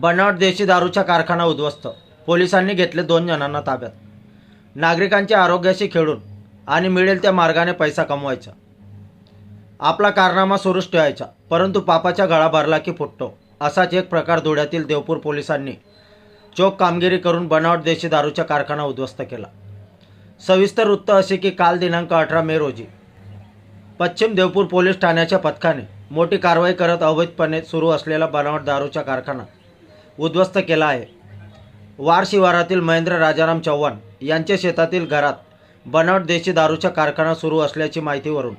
बनावट देशी दारूचा कारखाना उद्ध्वस्त. पोलिसांनी घेतले दोन जणांना ताब्यात. नागरिकांच्या आरोग्याशी खेळून आणि मिळेल त्या मार्गाने पैसा कमवायचा. आपला कारनामा सुरूच ठेवायचा परंतु पापाच्या गळा भरला की फुटतो असाच एक प्रकार धुळ्यातील देवपूर पोलिसांनी चोख कामगिरी करून बनावट देशी दारूचा कारखाना उद्ध्वस्त केला. सविस्तर वृत्त असे की काल दिनांक अठरा मे रोजी पश्चिम देवपूर पोलीस ठाण्याच्या पथकाने मोठी कारवाई करत अवैधपणे सुरू असलेला बनावट दारूचा कारखाना उद्ध्वस्त केला आहे. वार शिवारातील महेंद्र राजाराम चव्हाण यांच्या शेतातील घरात बनावट देशी दारूचा कारखाना सुरू असल्याची माहितीवरून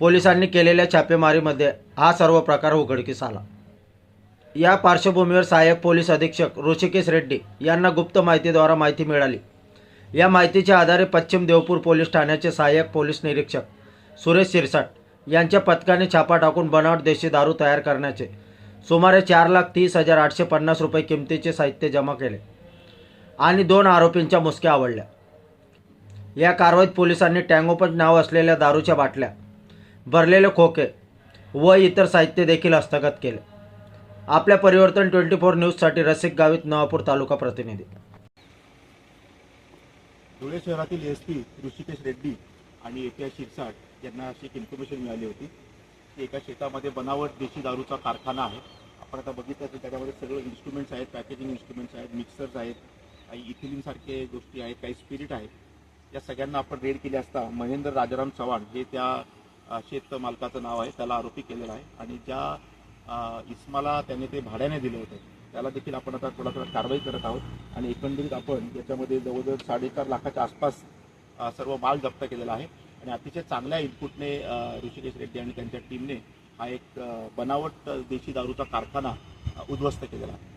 पोलिसांनी केलेल्या छापेमारीमध्ये हा सर्व प्रकार उघडकीस आला. या पार्श्वभूमीवर सहाय्यक पोलीस अधीक्षक ऋषिकेश रेड्डी यांना गुप्त माहितीद्वारा माहिती मिळाली. या माहितीच्या आधारे पश्चिम देवपूर पोलीस ठाण्याचे सहाय्यक पोलीस निरीक्षक सुरेश शिरसाट यांच्या पथकाने छापा टाकून बनावट देशी दारू तयार करण्याचे सुमारे चार लाख तीस हजार आठशे पन्नास रुपये किमतीचे साहित्य जमा केले आणि दोन आरोपींच्या मुसक्या आवडल्या. या कारवाईत पोलिसांनी टँगोपंच नाव असलेल्या दारूच्या बाटल्या भरलेले खोके व इतर साहित्य देखील हस्तगत केले. आपल्या परिवर्तन ट्वेंटी फोर न्यूजसाठी रसिक गावित नवापूर तालुका प्रतिनिधी. धुळे शहरातील एस पी ऋषिकेश रेड्डी आणि एपीआय शिरसाट यांना अशी एक इन्फॉर्मेशन मिळाली होती. की एका शेतामध्ये बनावट देशी दारूचा कारखाना आहे. आपण आता बघितलं तर त्याच्यामध्ये सगळं इन्स्ट्रुमेंट्स आहेत पॅकेजिंग इन्स्ट्रुमेंट्स आहेत मिक्सर्स आहेत काही इथिलिनसारखे गोष्टी आहेत काही स्पिरिट आहेत. या सगळ्यांना आपण रेड केली असता महेंद्र राजाराम चव्हाण हे त्या शेत मालकाचं नाव आहे. त्याला आरोपी केलेला आहे. आणि ज्या इस्माला त्याने ते भाड्याने दिलं होतं त्याला देखील आपण आता थोडा थोडा कारवाई करत आहोत. आणि एकंदरीत आपण याच्यामध्ये जवळजवळ साडेचार लाखाच्या आसपास सर्व माल जप्त केलेला आहे. आणि अतिशय चांगल्या इनपुटने ऋषिकेश रेड्डी आणि त्यांच्या टीमने हा एक बनावट देशी दारूचा कारखाना उद्ध्वस्त केलेला आहे.